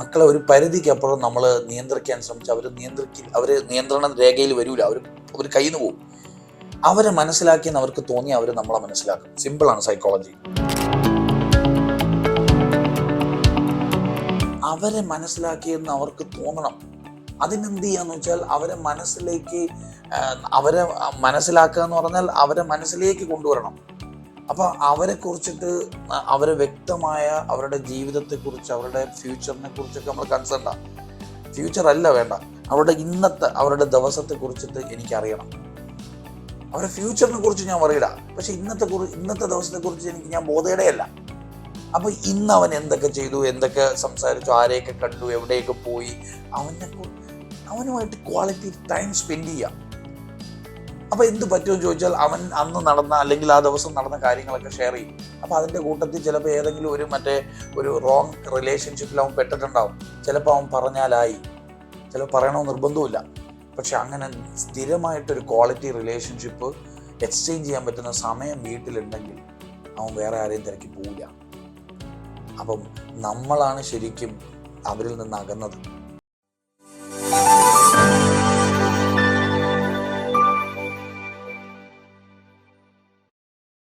മക്കളെ ഒരു പരിധിക്ക് അപ്പുറം നമ്മൾ നിയന്ത്രിക്കാൻ ശ്രമിച്ച് അവർ നിയന്ത്രിക്കി അവർ നിയന്ത്രണ രേഖയിൽ വരില്ല അവർ അവർ കയ്യിൽ നിന്ന് പോകും അവരെ മനസ്സിലാക്കിയെന്ന് അവർക്ക് തോന്നി അവർ നമ്മളെ മനസ്സിലാക്കും. സിമ്പിളാണ് സൈക്കോളജി. അവരെ മനസ്സിലാക്കിയെന്ന് അവർക്ക് തോന്നണം. അതിനെന്ത് ചെയ്യാന്ന് വെച്ചാൽ അവരെ മനസ്സിലേക്ക് അവരെ മനസ്സിലാക്കുക എന്ന് പറഞ്ഞാൽ അവരെ മനസ്സിലേക്ക് കൊണ്ടുവരണം. അപ്പൊ അവരെ കുറിച്ചിട്ട് അവരെ വ്യക്തമായ അവരുടെ ജീവിതത്തെക്കുറിച്ച് അവരുടെ ഫ്യൂച്ചറിനെ കുറിച്ചൊക്കെ നമ്മൾ ആണ് ഫ്യൂച്ചർ അല്ല വേണ്ട. അവരുടെ ഇന്നത്തെ അവരുടെ ദിവസത്തെ കുറിച്ചിട്ട് എനിക്കറിയണം. അവരുടെ ഫ്യൂച്ചറിനെ കുറിച്ച് ഞാൻ പറയില്ല പക്ഷെ ഇന്നത്തെ ഇന്നത്തെ ദിവസത്തെ കുറിച്ച് എനിക്ക് ഞാൻ ബോധയുടെയല്ല അപ്പൊ ഇന്ന് അവൻ എന്തൊക്കെ ചെയ്തു എന്തൊക്കെ സംസാരിച്ചു ആരെയൊക്കെ കണ്ടു എവിടെയൊക്കെ പോയി അവനെ അവനുമായിട്ട് ക്വാളിറ്റി ടൈം സ്പെൻഡ് ചെയ്യാം. അപ്പൊ എന്ത് പറ്റുമെന്ന് ചോദിച്ചാൽ അവൻ അന്ന് നടന്ന അല്ലെങ്കിൽ ആ ദിവസം നടന്ന കാര്യങ്ങളൊക്കെ ഷെയർ ചെയ്യും. അപ്പൊ അതിന്റെ കൂട്ടത്തിൽ ചിലപ്പോൾ ഏതെങ്കിലും ഒരു മറ്റേ ഒരു റോങ് റിലേഷൻഷിപ്പിൽ അവൻ പെട്ടിട്ടുണ്ടാവും. ചിലപ്പോൾ അവൻ പറഞ്ഞാലായി. ചിലപ്പോൾ പറയണമെന്ന് നിർബന്ധമില്ല പക്ഷെ അങ്ങനെ സ്ഥിരമായിട്ടൊരു ക്വാളിറ്റി റിലേഷൻഷിപ്പ് എക്സ്ചേഞ്ച് ചെയ്യാൻ പറ്റുന്ന സമയം വീട്ടിലുണ്ടെങ്കിൽ അവൻ വേറെ ആരെയും തിരക്കി പോവില്ല. അപ്പം നമ്മളാണ് ശരിക്കും അവരിൽ നിന്ന് അകന്നത്.